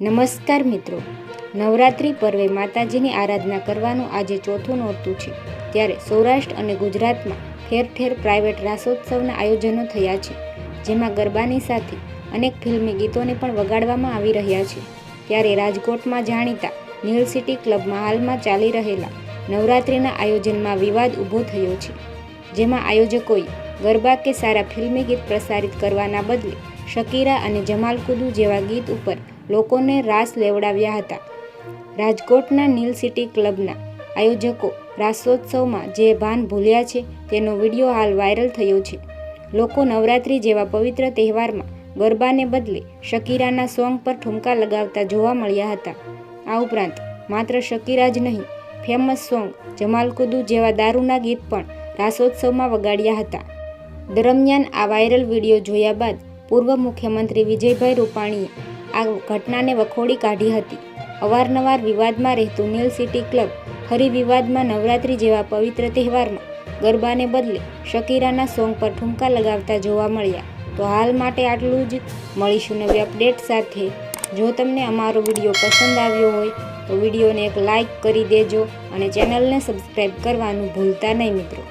નમસ્કાર મિત્રો. નવરાત્રિ પર્વે માતાજીની આરાધના કરવાનું આજે ચોથું નોરતું છે. ત્યારે સૌરાષ્ટ્ર અને ગુજરાતમાં ઠેર ઠેર પ્રાઇવેટ રાસોત્સવના આયોજનો થયા છે. જેમાં ગરબાની સાથે અનેક ફિલ્મી ગીતોને પણ વગાડવામાં આવી રહ્યા છે. ત્યારે રાજકોટમાં જાણીતા નીલ સિટી ક્લબમાં હાલમાં ચાલી રહેલા નવરાત્રિના આયોજનમાં વિવાદ ઊભો થયો છે. જેમાં આયોજકોએ ગરબા કે સારા ફિલ્મી ગીત પ્રસારિત કરવાના બદલે શકીરા અને જમાલ કુદુ જેવા ગીત ઉપર લોકોને રાસ લેવડાવ્યા હતા. રાજકોટના નીલ સિટી ક્લબના આયોજકો રાસોત્સવમાં જે ભાન ભૂલ્યા છે તેનો વીડિયો હાલ વાયરલ થયો છે. લોકો નવરાત્રિ જેવા પવિત્ર તહેવારમાં ગરબાને બદલે શકીરાના સોંગ પર ઠુમકા લગાવતા જોવા મળ્યા હતા. આ ઉપરાંત માત્ર શકીરા જ નહીં, ફેમસ સોંગ જમાલકુદુ જેવા દારૂના ગીત પણ રાસોત્સવમાં વગાડ્યા હતા. દરમિયાન આ વાયરલ વીડિયો જોયા બાદ પૂર્વ મુખ્યમંત્રી વિજયભાઈ રૂપાણીએ આ ઘટનાને વખોડી કાઢી હતી. અવારનવાર વિવાદમાં રહેતું નીલ સિટી ક્લબ ફરી વિવાદમાં નવરાત્રી જેવા પવિત્ર તહેવારમાં ગરબાને બદલે શકીરાના સોંગ પર ઠુમકા લગાવતા જોવા મળ્યા. તો હાલ માટે આટલું જ. મળીશું નવી અપડેટ સાથે. જો તમને અમારો વીડિયો પસંદ આવ્યો હોય, તો વિડીયોને એક લાઈક કરી દેજો અને ચેનલને સબસ્ક્રાઈબ કરવાનું ભૂલતા નહીં મિત્રો.